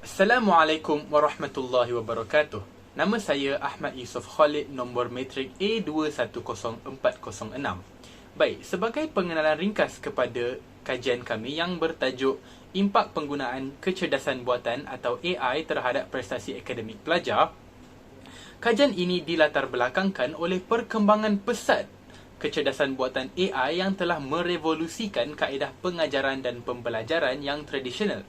Assalamualaikum warahmatullahi wabarakatuh. Nama saya Ahmad Yusof Khalid, nombor matrik A210406. Baik, sebagai pengenalan ringkas kepada kajian kami yang bertajuk Impak Penggunaan Kecerdasan Buatan atau AI terhadap prestasi akademik pelajar, kajian ini dilatar belakangkan oleh perkembangan pesat kecerdasan buatan AI yang telah merevolusikan kaedah pengajaran dan pembelajaran yang tradisional.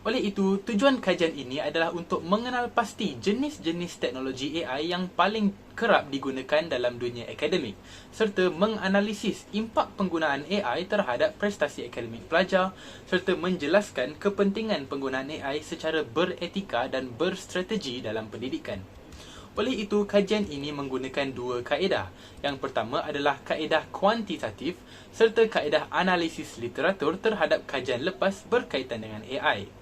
Oleh itu, tujuan kajian ini adalah untuk mengenal pasti jenis-jenis teknologi AI yang paling kerap digunakan dalam dunia akademik serta menganalisis impak penggunaan AI terhadap prestasi akademik pelajar serta menjelaskan kepentingan penggunaan AI secara beretika dan berstrategi dalam pendidikan. Oleh itu, kajian ini menggunakan dua kaedah. Yang pertama adalah kaedah kuantitatif serta kaedah analisis literatur terhadap kajian lepas berkaitan dengan AI.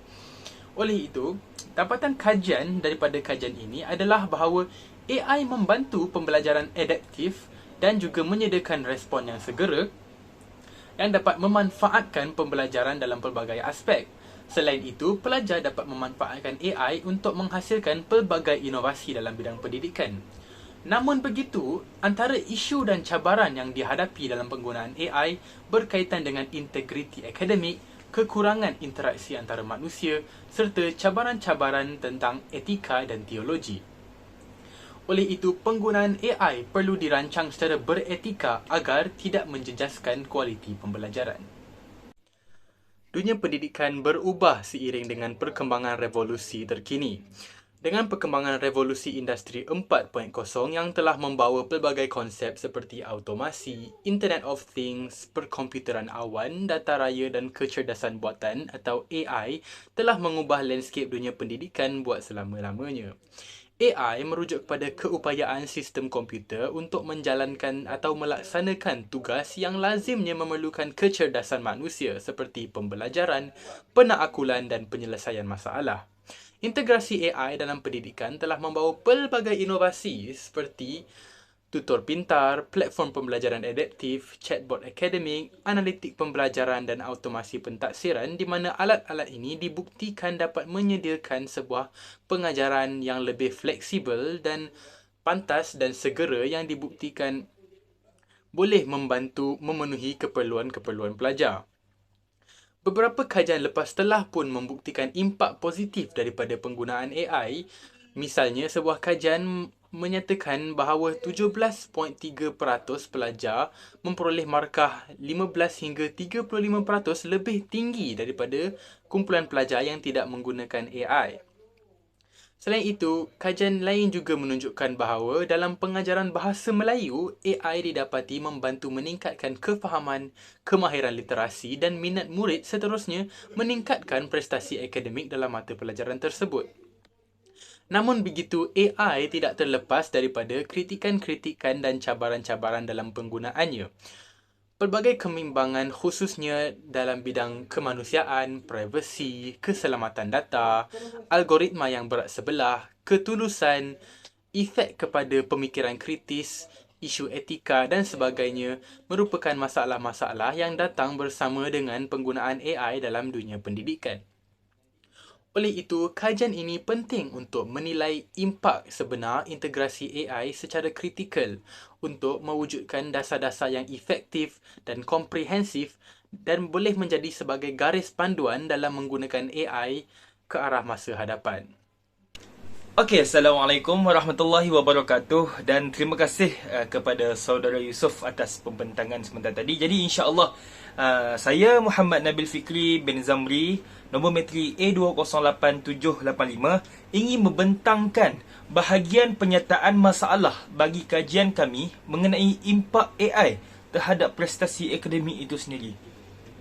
Oleh itu, dapatan kajian daripada kajian ini adalah bahawa AI membantu pembelajaran adaptif dan juga menyediakan respon yang segera yang dapat memanfaatkan pembelajaran dalam pelbagai aspek. Selain itu, pelajar dapat memanfaatkan AI untuk menghasilkan pelbagai inovasi dalam bidang pendidikan. Namun begitu, antara isu dan cabaran yang dihadapi dalam penggunaan AI berkaitan dengan integriti akademik kekurangan interaksi antara manusia serta cabaran-cabaran tentang etika dan teologi. Oleh itu, penggunaan AI perlu dirancang secara beretika agar tidak menjejaskan kualiti pembelajaran. Dunia pendidikan berubah seiring dengan perkembangan revolusi terkini. Dengan perkembangan revolusi industri 4.0 yang telah membawa pelbagai konsep seperti automasi, Internet of Things, perkomputeran awan, data raya dan kecerdasan buatan atau AI telah mengubah landscape dunia pendidikan buat selama-lamanya. AI merujuk kepada keupayaan sistem komputer untuk menjalankan atau melaksanakan tugas yang lazimnya memerlukan kecerdasan manusia seperti pembelajaran, penaakulan dan penyelesaian masalah. Integrasi AI dalam pendidikan telah membawa pelbagai inovasi seperti tutor pintar, platform pembelajaran adaptif, chatbot akademik, analitik pembelajaran dan automasi pentaksiran di mana alat-alat ini dibuktikan dapat menyediakan sebuah pengajaran yang lebih fleksibel dan pantas dan segera yang dibuktikan boleh membantu memenuhi keperluan-keperluan pelajar. Beberapa kajian lepas telah pun membuktikan impak positif daripada penggunaan AI. Misalnya, sebuah kajian menyatakan bahawa 17.3% pelajar memperoleh markah 15 hingga 35% lebih tinggi daripada kumpulan pelajar yang tidak menggunakan AI. Selain itu, kajian lain juga menunjukkan bahawa dalam pengajaran bahasa Melayu, AI didapati membantu meningkatkan kefahaman, kemahiran literasi dan minat murid seterusnya meningkatkan prestasi akademik dalam mata pelajaran tersebut. Namun begitu, AI tidak terlepas daripada kritikan-kritikan dan cabaran-cabaran dalam penggunaannya. Pelbagai kemimbangan khususnya dalam bidang kemanusiaan, privasi, keselamatan data, algoritma yang berat sebelah, ketulusan, efek kepada pemikiran kritis, isu etika dan sebagainya merupakan masalah-masalah yang datang bersama dengan penggunaan AI dalam dunia pendidikan. Oleh itu, kajian ini penting untuk menilai impak sebenar integrasi AI secara kritikal untuk mewujudkan dasar-dasar yang efektif dan komprehensif dan boleh menjadi sebagai garis panduan dalam menggunakan AI ke arah masa hadapan. Okey, Assalamualaikum warahmatullahi wabarakatuh dan terima kasih uh, kepada saudara Yusof atas pembentangan sebentar tadi. Jadi insya-Allah uh, saya Muhammad Nabil Fikri bin Zamri nombor metri A208785 ingin membentangkan bahagian penyataan masalah bagi kajian kami mengenai impak AI terhadap prestasi akademik itu sendiri.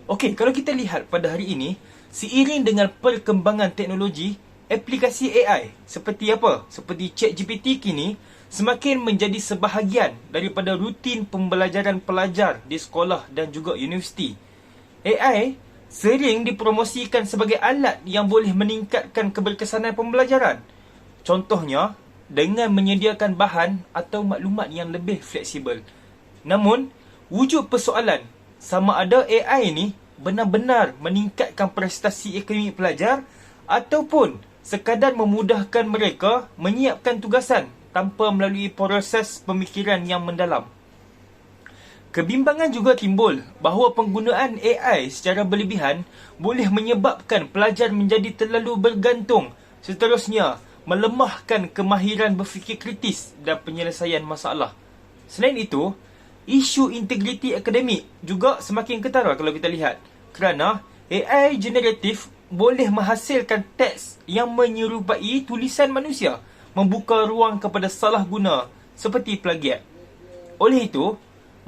Okey, kalau kita lihat pada hari ini, seiring dengan perkembangan teknologi, aplikasi AI seperti apa? Seperti ChatGPT kini semakin menjadi sebahagian daripada rutin pembelajaran pelajar di sekolah dan juga universiti. AI sering dipromosikan sebagai alat yang boleh meningkatkan keberkesanan pembelajaran. Contohnya, dengan menyediakan bahan atau maklumat yang lebih fleksibel. Namun, wujud persoalan sama ada AI ini benar-benar meningkatkan prestasi akademik pelajar ataupun sekadar memudahkan mereka menyiapkan tugasan tanpa melalui proses pemikiran yang mendalam. Kebimbangan juga timbul bahawa penggunaan AI secara berlebihan boleh menyebabkan pelajar menjadi terlalu bergantung seterusnya melemahkan kemahiran berfikir kritis dan penyelesaian masalah. Selain itu, isu integriti akademik juga semakin ketara kalau kita lihat kerana AI generatif boleh menghasilkan teks yang menyerupai tulisan manusia membuka ruang kepada salah guna seperti plagiat. Oleh itu,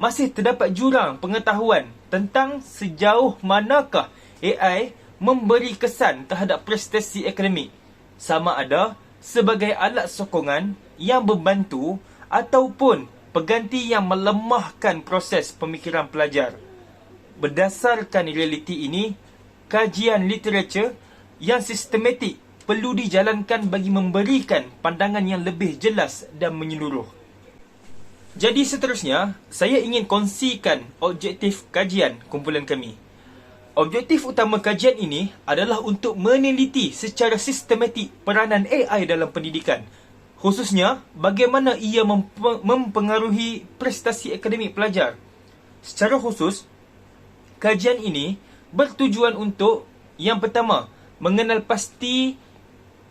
masih terdapat jurang pengetahuan tentang sejauh manakah AI memberi kesan terhadap prestasi akademik sama ada sebagai alat sokongan yang membantu ataupun pengganti yang melemahkan proses pemikiran pelajar. Berdasarkan realiti ini, kajian literatur yang sistematik perlu dijalankan bagi memberikan pandangan yang lebih jelas dan menyeluruh. Jadi seterusnya, saya ingin kongsikan objektif kajian kumpulan kami. Objektif utama kajian ini adalah untuk meneliti secara sistematik peranan AI dalam pendidikan. Khususnya, bagaimana ia mempengaruhi prestasi akademik pelajar. Secara khusus, kajian ini bertujuan untuk yang pertama, mengenal pasti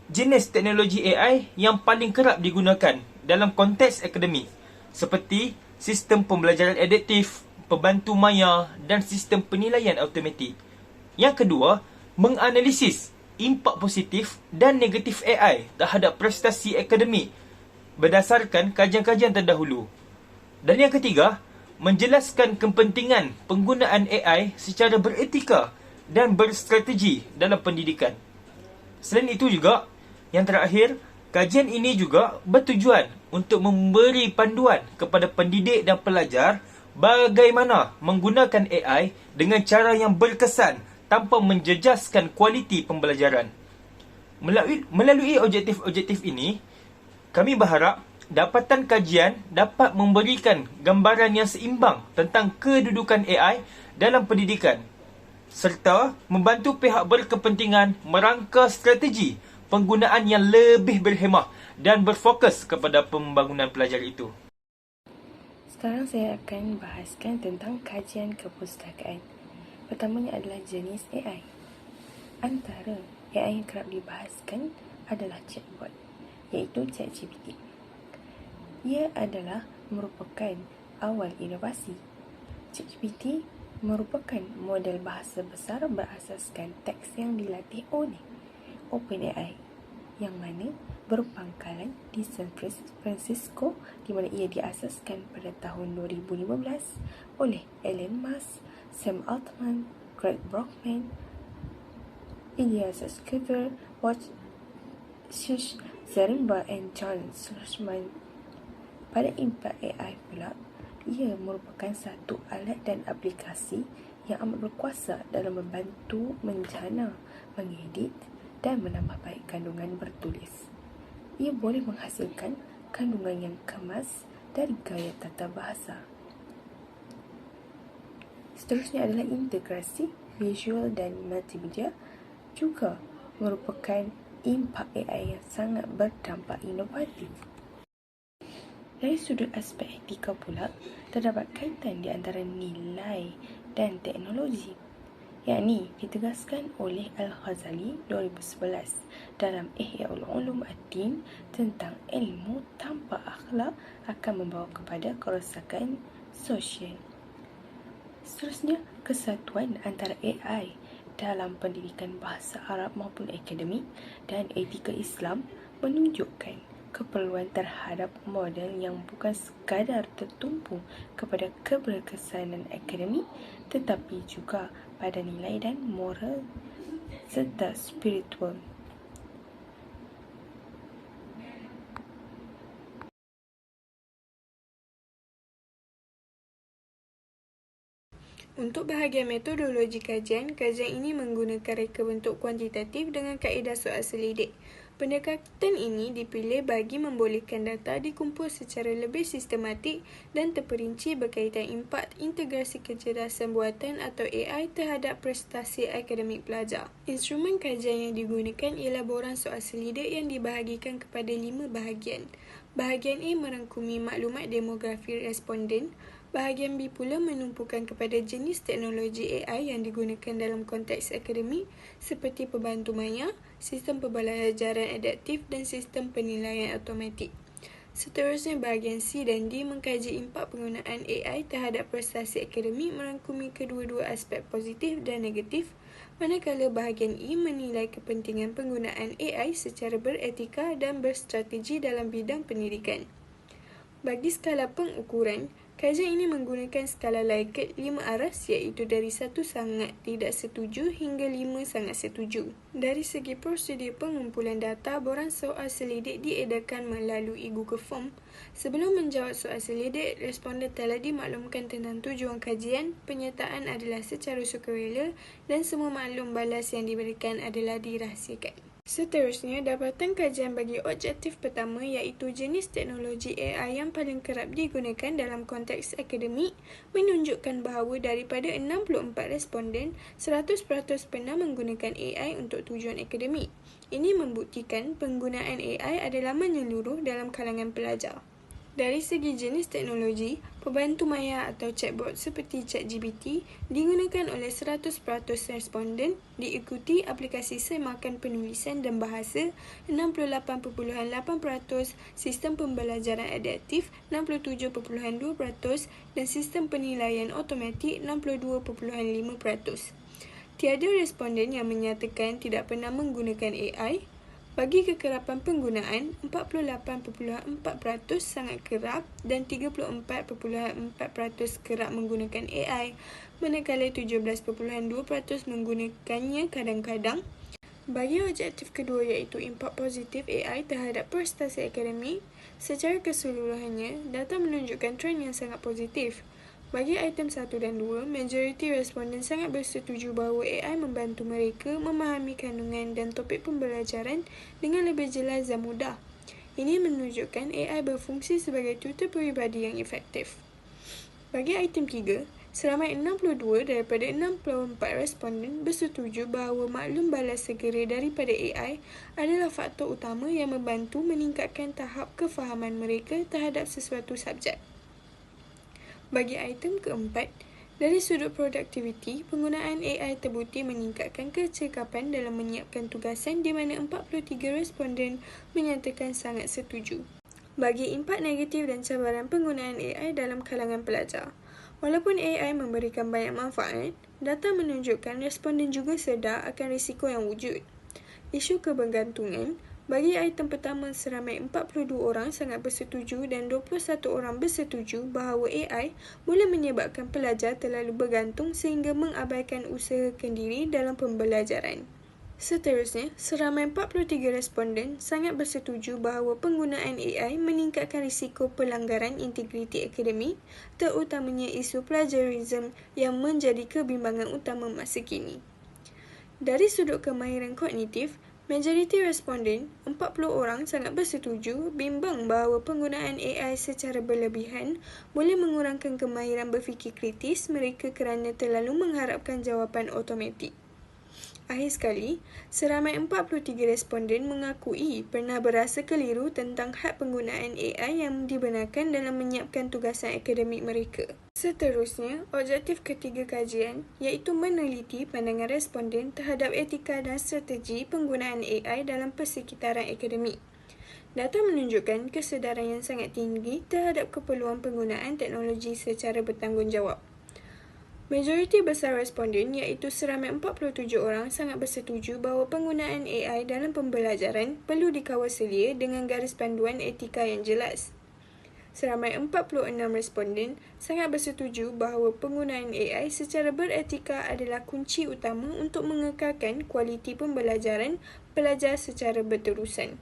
jenis teknologi AI yang paling kerap digunakan dalam konteks akademik seperti sistem pembelajaran adaptif, pembantu maya dan sistem penilaian automatik. Yang kedua, menganalisis impak positif dan negatif AI terhadap prestasi akademik berdasarkan kajian-kajian terdahulu. Dan yang ketiga, menjelaskan kepentingan penggunaan AI secara beretika dan berstrategi dalam pendidikan. Selain itu juga, yang terakhir, Kajian ini juga bertujuan untuk memberi panduan kepada pendidik dan pelajar bagaimana menggunakan AI dengan cara yang berkesan tanpa menjejaskan kualiti pembelajaran. Melalui, melalui objektif-objektif ini, kami berharap dapatan kajian dapat memberikan gambaran yang seimbang tentang kedudukan AI dalam pendidikan serta membantu pihak berkepentingan merangka strategi penggunaan yang lebih berhemah dan berfokus kepada pembangunan pelajar itu. Sekarang saya akan bahaskan tentang kajian kepustakaan. Pertamanya adalah jenis AI. Antara AI yang kerap dibahaskan adalah chatbot, iaitu ChatGPT. Ia adalah merupakan awal inovasi. ChatGPT merupakan model bahasa besar berasaskan teks yang dilatih oleh OpenAI yang mana berpangkalan di San Francisco di mana ia diasaskan pada tahun 2015 oleh Elon Musk, Sam Altman, Greg Brockman, Ilya Sutskever, Watch Shish Zarimba dan John Schwarzman. Pada Impact AI pula, ia merupakan satu alat dan aplikasi yang amat berkuasa dalam membantu menjana, mengedit, dan menambah baik kandungan bertulis. Ia boleh menghasilkan kandungan yang kemas dari gaya tata bahasa. Seterusnya adalah integrasi visual dan multimedia juga merupakan impak AI yang sangat berdampak inovatif. Dari sudut aspek etika pula, terdapat kaitan di antara nilai dan teknologi yakni ditegaskan oleh Al-Ghazali 2011 dalam Ihya'ul Ulum Ad-Din tentang ilmu tanpa akhlak akan membawa kepada kerosakan sosial. Seterusnya, kesatuan antara AI dalam pendidikan bahasa Arab maupun akademik dan etika Islam menunjukkan keperluan terhadap model yang bukan sekadar tertumpu kepada keberkesanan akademik tetapi juga pada nilai dan moral serta spiritual. Untuk bahagian metodologi kajian, kajian ini menggunakan reka bentuk kuantitatif dengan kaedah soal selidik. Pendekatan ini dipilih bagi membolehkan data dikumpul secara lebih sistematik dan terperinci berkaitan impak integrasi kecerdasan buatan atau AI terhadap prestasi akademik pelajar. Instrumen kajian yang digunakan ialah borang soal selidik yang dibahagikan kepada lima bahagian. Bahagian A merangkumi maklumat demografi responden, Bahagian B pula menumpukan kepada jenis teknologi AI yang digunakan dalam konteks akademik seperti pembantu maya, sistem pembelajaran adaptif dan sistem penilaian automatik. Seterusnya, bahagian C dan D mengkaji impak penggunaan AI terhadap prestasi akademik merangkumi kedua-dua aspek positif dan negatif, manakala bahagian E menilai kepentingan penggunaan AI secara beretika dan berstrategi dalam bidang pendidikan. Bagi skala pengukuran, Kajian ini menggunakan skala Likert 5 aras iaitu dari 1 sangat tidak setuju hingga 5 sangat setuju. Dari segi prosedur pengumpulan data, borang soal selidik diedarkan melalui Google Form. Sebelum menjawab soal selidik, responden telah dimaklumkan tentang tujuan kajian, penyertaan adalah secara sukarela dan semua maklum balas yang diberikan adalah dirahsiakan. Seterusnya, dapatan kajian bagi objektif pertama iaitu jenis teknologi AI yang paling kerap digunakan dalam konteks akademik menunjukkan bahawa daripada 64 responden, 100% pernah menggunakan AI untuk tujuan akademik. Ini membuktikan penggunaan AI adalah menyeluruh dalam kalangan pelajar. Dari segi jenis teknologi, pembantu maya atau chatbot seperti ChatGPT digunakan oleh 100% responden diikuti aplikasi semakan penulisan dan bahasa 68.8%, sistem pembelajaran adaptif 67.2% dan sistem penilaian automatik 62.5%. Tiada responden yang menyatakan tidak pernah menggunakan AI bagi kekerapan penggunaan, 48.4% sangat kerap dan 34.4% kerap menggunakan AI, manakala 17.2% menggunakannya kadang-kadang. Bagi objektif kedua iaitu impak positif AI terhadap prestasi akademik, secara keseluruhannya, data menunjukkan trend yang sangat positif. Bagi item 1 dan 2, majoriti responden sangat bersetuju bahawa AI membantu mereka memahami kandungan dan topik pembelajaran dengan lebih jelas dan mudah. Ini menunjukkan AI berfungsi sebagai tutor peribadi yang efektif. Bagi item 3, seramai 62 daripada 64 responden bersetuju bahawa maklum balas segera daripada AI adalah faktor utama yang membantu meningkatkan tahap kefahaman mereka terhadap sesuatu subjek. Bagi item keempat, dari sudut produktiviti, penggunaan AI terbukti meningkatkan kecekapan dalam menyiapkan tugasan di mana 43 responden menyatakan sangat setuju. Bagi impak negatif dan cabaran penggunaan AI dalam kalangan pelajar, walaupun AI memberikan banyak manfaat, data menunjukkan responden juga sedar akan risiko yang wujud. Isu kebergantungan, bagi item pertama, seramai 42 orang sangat bersetuju dan 21 orang bersetuju bahawa AI boleh menyebabkan pelajar terlalu bergantung sehingga mengabaikan usaha kendiri dalam pembelajaran. Seterusnya, seramai 43 responden sangat bersetuju bahawa penggunaan AI meningkatkan risiko pelanggaran integriti akademik, terutamanya isu plagiarism yang menjadi kebimbangan utama masa kini. Dari sudut kemahiran kognitif, Majoriti responden, 40 orang sangat bersetuju bimbang bahawa penggunaan AI secara berlebihan boleh mengurangkan kemahiran berfikir kritis mereka kerana terlalu mengharapkan jawapan automatik. Akhir sekali, seramai 43 responden mengakui pernah berasa keliru tentang had penggunaan AI yang dibenarkan dalam menyiapkan tugasan akademik mereka. Seterusnya, objektif ketiga kajian iaitu meneliti pandangan responden terhadap etika dan strategi penggunaan AI dalam persekitaran akademik. Data menunjukkan kesedaran yang sangat tinggi terhadap keperluan penggunaan teknologi secara bertanggungjawab. Majoriti besar responden iaitu seramai 47 orang sangat bersetuju bahawa penggunaan AI dalam pembelajaran perlu dikawal selia dengan garis panduan etika yang jelas. Seramai 46 responden sangat bersetuju bahawa penggunaan AI secara beretika adalah kunci utama untuk mengekalkan kualiti pembelajaran pelajar secara berterusan.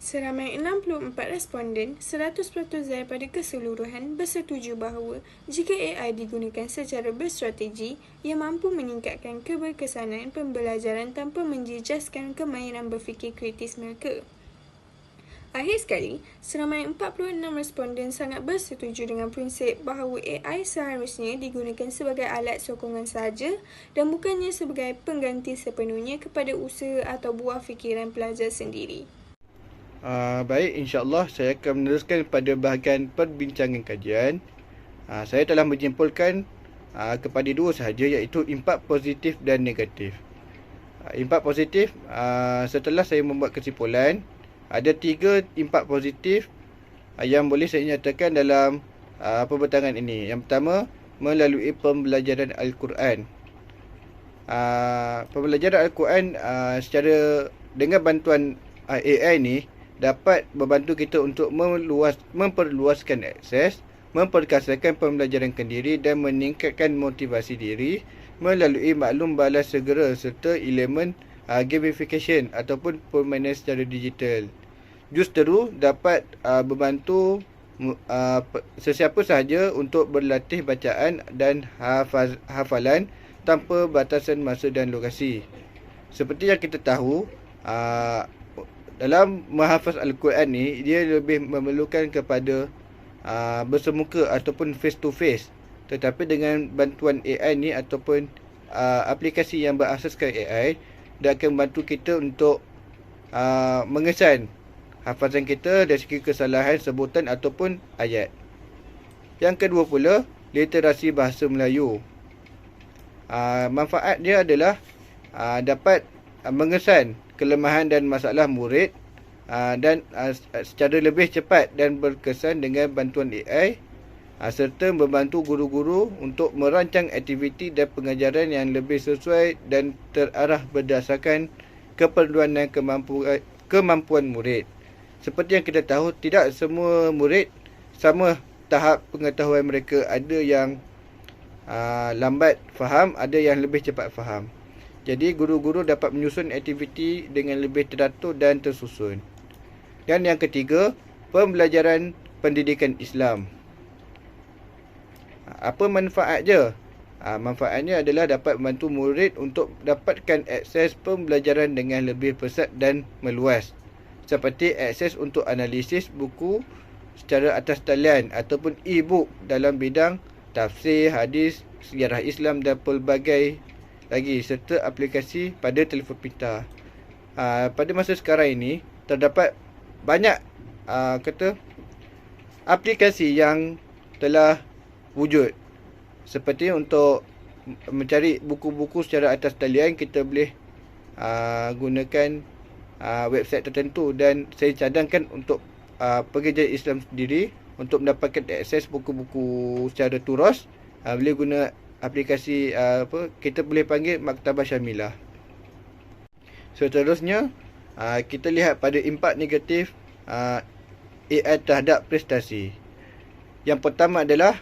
Seramai 64 responden, 100% daripada keseluruhan bersetuju bahawa jika AI digunakan secara berstrategi, ia mampu meningkatkan keberkesanan pembelajaran tanpa menjejaskan kemahiran berfikir kritis mereka. Akhir sekali, seramai 46 responden sangat bersetuju dengan prinsip bahawa AI seharusnya digunakan sebagai alat sokongan sahaja dan bukannya sebagai pengganti sepenuhnya kepada usaha atau buah fikiran pelajar sendiri. Uh, baik, insyaAllah saya akan meneruskan pada bahagian perbincangan kajian. Uh, saya telah menyimpulkan uh, kepada dua sahaja iaitu impak positif dan negatif. Uh, impak positif, uh, setelah saya membuat kesimpulan, ada tiga impak positif uh, yang boleh saya nyatakan dalam uh, perbentangan ini. Yang pertama, melalui pembelajaran Al-Quran. Uh, pembelajaran Al-Quran uh, secara dengan bantuan uh, AI ni, dapat membantu kita untuk meluas, memperluaskan akses, memperkasakan pembelajaran kendiri dan meningkatkan motivasi diri melalui maklum balas segera serta elemen uh, gamification ataupun permainan secara digital. Justeru dapat uh, membantu uh, sesiapa sahaja untuk berlatih bacaan dan hafaz, hafalan tanpa batasan masa dan lokasi. Seperti yang kita tahu, uh, dalam menghafaz Al-Quran ni dia lebih memerlukan kepada uh, bersemuka ataupun face to face tetapi dengan bantuan AI ni ataupun uh, aplikasi yang berasaskan AI dia akan membantu kita untuk uh, mengesan hafazan kita dari segi kesalahan sebutan ataupun ayat yang kedua pula literasi bahasa Melayu uh, manfaat dia adalah uh, dapat uh, mengesan kelemahan dan masalah murid uh, dan uh, secara lebih cepat dan berkesan dengan bantuan AI uh, serta membantu guru-guru untuk merancang aktiviti dan pengajaran yang lebih sesuai dan terarah berdasarkan keperluan dan kemampuan, kemampuan murid. Seperti yang kita tahu, tidak semua murid sama tahap pengetahuan mereka. Ada yang uh, lambat faham, ada yang lebih cepat faham. Jadi guru-guru dapat menyusun aktiviti dengan lebih teratur dan tersusun. Dan yang ketiga, pembelajaran pendidikan Islam. Apa manfaat je? Ha, manfaatnya adalah dapat membantu murid untuk dapatkan akses pembelajaran dengan lebih pesat dan meluas. Seperti akses untuk analisis buku secara atas talian ataupun e-book dalam bidang tafsir, hadis, sejarah Islam dan pelbagai lagi serta aplikasi pada telefon pintar. Uh, pada masa sekarang ini terdapat banyak uh, kata aplikasi yang telah wujud seperti untuk mencari buku-buku secara atas talian kita boleh uh, gunakan uh, website tertentu dan saya cadangkan untuk uh, pekerja Islam sendiri untuk mendapatkan akses buku-buku secara turus uh, boleh guna aplikasi uh, apa kita boleh panggil maktabah syamilah. Seterusnya uh, kita lihat pada impak negatif uh, AI terhadap prestasi. Yang pertama adalah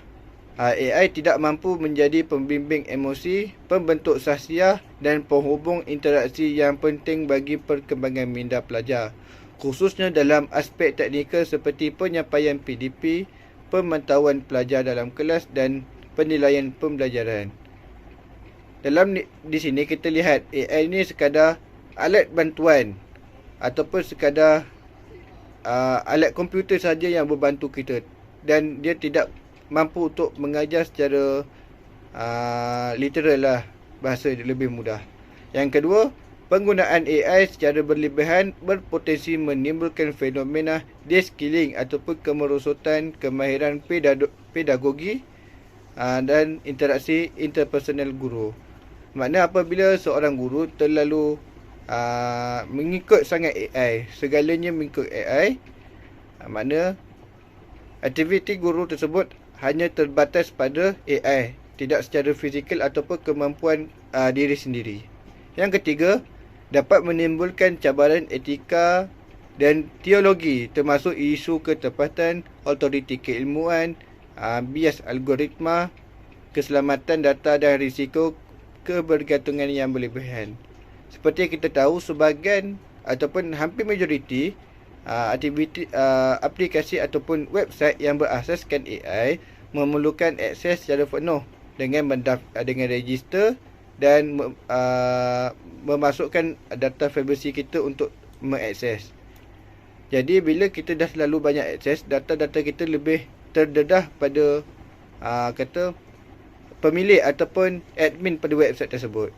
AI tidak mampu menjadi pembimbing emosi, pembentuk sahsiah dan penghubung interaksi yang penting bagi perkembangan minda pelajar. Khususnya dalam aspek teknikal seperti penyampaian PDP, pemantauan pelajar dalam kelas dan penilaian pembelajaran. Dalam ni, di sini kita lihat AI ni sekadar alat bantuan ataupun sekadar uh, alat komputer saja yang membantu kita dan dia tidak mampu untuk mengajar secara uh, literal lah bahasa lebih mudah. Yang kedua, penggunaan AI secara berlebihan berpotensi menimbulkan fenomena deskilling ataupun kemerosotan kemahiran pedagogi uh, dan interaksi interpersonal guru. Makna apabila seorang guru terlalu uh, mengikut sangat AI, segalanya mengikut AI, uh, makna aktiviti guru tersebut hanya terbatas pada AI, tidak secara fizikal ataupun kemampuan uh, diri sendiri. Yang ketiga, dapat menimbulkan cabaran etika dan teologi termasuk isu ketepatan, autoriti keilmuan, uh, bias algoritma, keselamatan data dan risiko kebergantungan yang berlebihan. Seperti kita tahu, sebahagian ataupun hampir majoriti uh, aktiviti uh, aplikasi ataupun website yang berasaskan AI memerlukan akses secara penuh dengan mendaf- uh, dengan register dan uh, memasukkan data privacy kita untuk mengakses. Jadi bila kita dah selalu banyak akses, data-data kita lebih terdedah pada uh, kata pemilik ataupun admin pada website tersebut.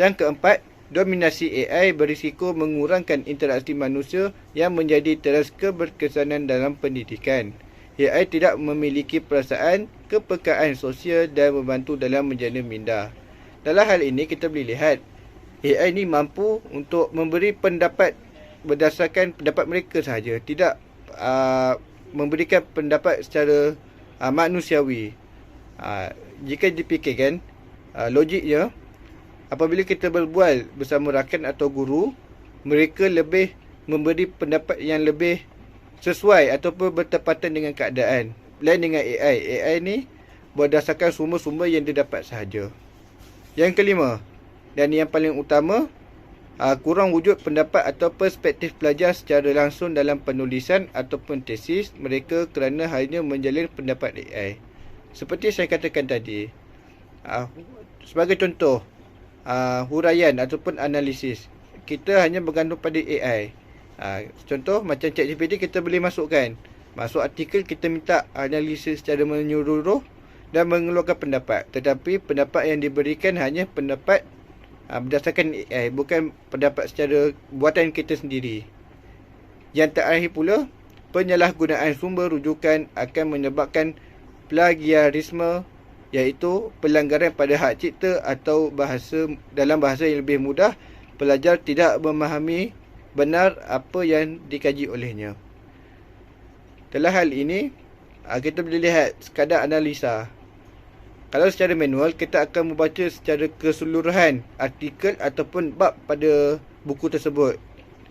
Yang keempat, dominasi AI berisiko mengurangkan interaksi manusia yang menjadi teras keberkesanan dalam pendidikan. AI tidak memiliki perasaan, kepekaan sosial dan membantu dalam menjana minda. Dalam hal ini kita boleh lihat AI ini mampu untuk memberi pendapat berdasarkan pendapat mereka sahaja, tidak uh, memberikan pendapat secara uh, manusiawi. Uh, jika dipikirkan uh, logiknya apabila kita berbual bersama rakan atau guru, mereka lebih memberi pendapat yang lebih sesuai ataupun bertepatan dengan keadaan. Lain dengan AI. AI ni berdasarkan sumber-sumber yang dia dapat sahaja. Yang kelima, dan yang paling utama, kurang wujud pendapat atau perspektif pelajar secara langsung dalam penulisan ataupun tesis mereka kerana hanya menjalin pendapat AI. Seperti saya katakan tadi, sebagai contoh, uh, huraian ataupun analisis. Kita hanya bergantung pada AI. Uh, contoh macam ChatGPT kita boleh masukkan. Masuk artikel kita minta analisis secara menyeluruh dan mengeluarkan pendapat. Tetapi pendapat yang diberikan hanya pendapat uh, berdasarkan AI bukan pendapat secara buatan kita sendiri. Yang terakhir pula, penyalahgunaan sumber rujukan akan menyebabkan plagiarisme iaitu pelanggaran pada hak cipta atau bahasa dalam bahasa yang lebih mudah pelajar tidak memahami benar apa yang dikaji olehnya. Dalam hal ini ah, kita boleh lihat sekadar analisa. Kalau secara manual kita akan membaca secara keseluruhan artikel ataupun bab pada buku tersebut.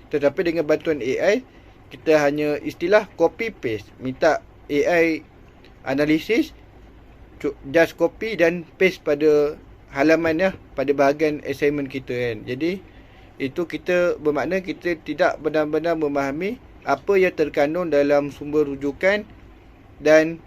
Tetapi dengan bantuan AI kita hanya istilah copy paste minta AI analisis just copy dan paste pada halaman ya pada bahagian assignment kita kan. Jadi itu kita bermakna kita tidak benar-benar memahami apa yang terkandung dalam sumber rujukan dan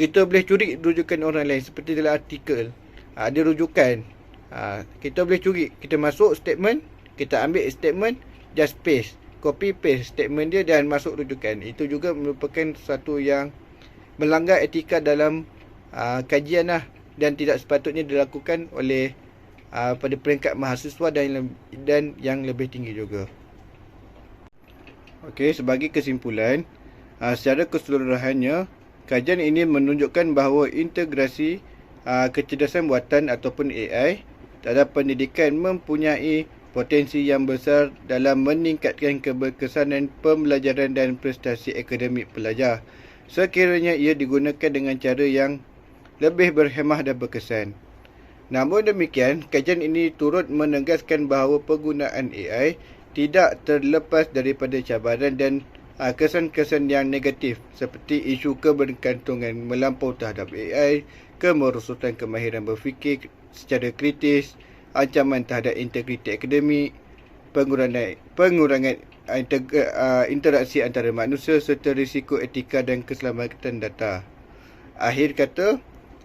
kita boleh curi rujukan orang lain seperti dalam artikel. Ha, ada rujukan. Ha, kita boleh curi. Kita masuk statement, kita ambil statement, just paste. Copy paste statement dia dan masuk rujukan. Itu juga merupakan satu yang melanggar etika dalam uh, kajian lah dan tidak sepatutnya dilakukan oleh uh, pada peringkat mahasiswa dan dan yang lebih tinggi juga. Okey, sebagai kesimpulan, uh, secara keseluruhannya, kajian ini menunjukkan bahawa integrasi uh, kecerdasan buatan ataupun AI dalam pendidikan mempunyai potensi yang besar dalam meningkatkan keberkesanan pembelajaran dan prestasi akademik pelajar sekiranya ia digunakan dengan cara yang lebih berhemah dan berkesan. Namun demikian, kajian ini turut menegaskan bahawa penggunaan AI tidak terlepas daripada cabaran dan ah, kesan-kesan yang negatif seperti isu kebergantungan melampau terhadap AI, kemerosotan kemahiran berfikir secara kritis, ancaman terhadap integriti akademik, pengurangan pengurangan ah, interaksi antara manusia serta risiko etika dan keselamatan data. Akhir kata,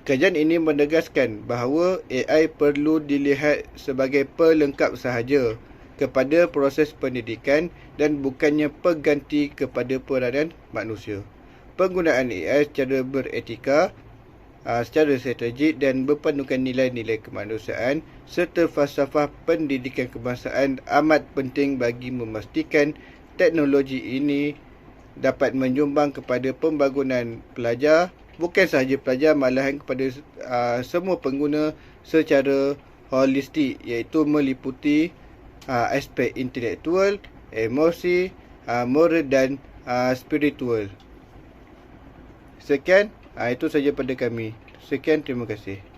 Kajian ini menegaskan bahawa AI perlu dilihat sebagai pelengkap sahaja kepada proses pendidikan dan bukannya pengganti kepada peranan manusia. Penggunaan AI secara beretika, ah, secara strategik dan berpandukan nilai-nilai kemanusiaan serta falsafah pendidikan kebangsaan amat penting bagi memastikan teknologi ini dapat menyumbang kepada pembangunan pelajar bukan sahaja pelajar malahan kepada uh, semua pengguna secara holistik iaitu meliputi uh, aspek intelektual, emosi, uh, moral dan uh, spiritual. Sekian, uh, itu saja pada kami. Sekian, terima kasih.